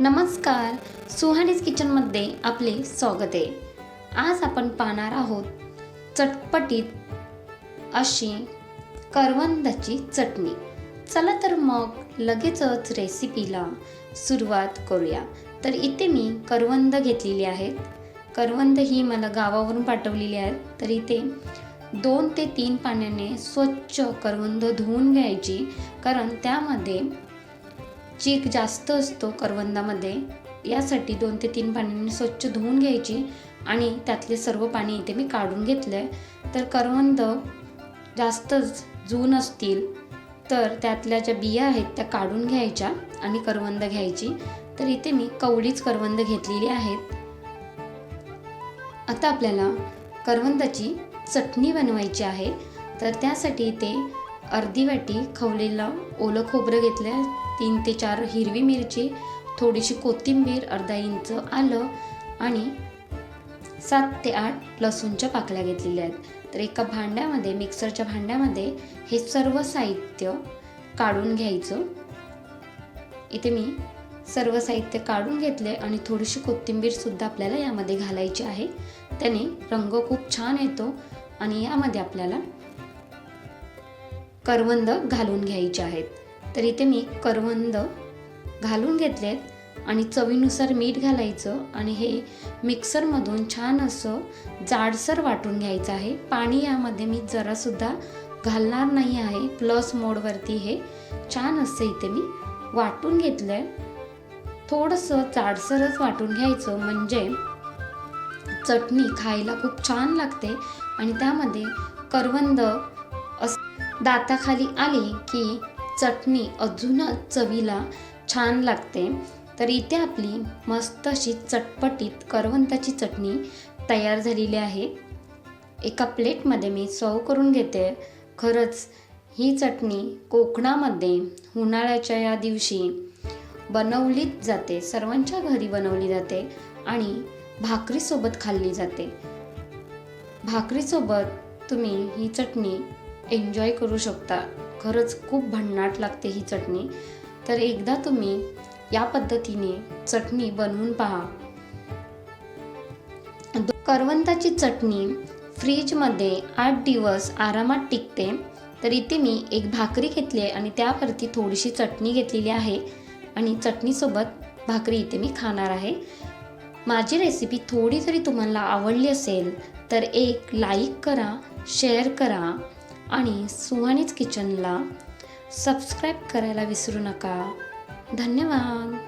नमस्कार सुहानीज किचनमध्ये आपले स्वागत आहे. आज आपण पाहणार आहोत चटपटीत अशी करवंदाची चटणी. चला तर मग लगेचच रेसिपीला सुरुवात करूया. तर इथे मी करवंद घेतलेली आहेत. करवंद ही मला गावावरून पाठवलेली आहेत. तर इथे दोन ते तीन पाण्याने स्वच्छ करवंद धुवून घ्यायची कारण त्यामध्ये चीक जास्त असतो करवंदामध्ये यासाठी दोन ते तीन पाण्याने स्वच्छ धुवून घ्यायची आणि त्यातले सर्व पाणी इथे मी काढून घेतलं आहे तर करवंद जास्तच जून असतील तर त्यातल्या ज्या बिया आहेत त्या काढून घ्यायच्या आणि करवंद घ्यायची. तर इथे मी कवडीच करवंद घेतलेली आहेत. आता आपल्याला करवंदाची चटणी बनवायची आहे. तर त्यासाठी इथे अर्धी वाटी खवलेलं ओलं खोबरं घेतलं आहे तीन ते चार हिरवी मिरची थोडीशी कोथिंबीर अर्धा इंच आलं आणि सात ते आठ लसूणच्या पाकळ्या घेतलेल्या आहेत. तर एका भांड्यामध्ये मिक्सरच्या भांड्यामध्ये हे सर्व साहित्य काढून घ्यायचं. इथे मी सर्व साहित्य काढून घेतले आणि थोडीशी कोथिंबीरसुद्धा आपल्याला यामध्ये घालायची आहे. त्याने रंग खूप छान येतो आणि यामध्ये आपल्याला करवंद घालून घ्यायचे आहेत. तर इथे मी करवंद घालून घेतलेत आणि चवीनुसार मीठ घालायचं आणि हे मिक्सरमधून छान असं जाडसर वाटून घ्यायचं आहे. पाणी यामध्ये मी जरासुद्धा घालणार नाही आहे. प्लस मोडवरती हे छान असं इथे मी वाटून घेतलं आहे थोडंसं जाडसरच वाटून घ्यायचं म्हणजे चटणी खायला खूप छान लागते आणि त्यामध्ये करवंद दाताखाली आली की चटणी अजूनच चवीला छान लागते. तर इथे आपली मस्त अशी चटपटीत करवंताची चटणी तयार झालेली आहे. एका प्लेटमध्ये मी सर्व करून घेते. खरंच ही चटणी कोकणामध्ये उन्हाळ्याच्या या दिवशी बनवलीच जाते. सर्वांच्या घरी बनवली जाते आणि भाकरीसोबत खाल्ली जाते. भाकरीसोबत तुम्ही ही चटणी एन्जॉय करू शकता. खरंच खूप भन्नाट लागते ही चटणी. तर एकदा तुम्ही या पद्धतीने चटणी बनवून पहा. करवंताची चटणी फ्रीजमध्ये आठ दिवस आरामात टिकते. तर इथे मी एक भाकरी घेतली आहे आणि त्यावरती थोडीशी चटणी घेतलेली आहे. आणि चटणीसोबत भाकरी इथे मी खाणार आहे. माझी रेसिपी थोडी जरी तुम्हाला आवडली असेल तर एक लाईक करा शेअर करा. आणि सुहानीच किचनला सबस्क्राईब करायला विसरू नका. धन्यवाद.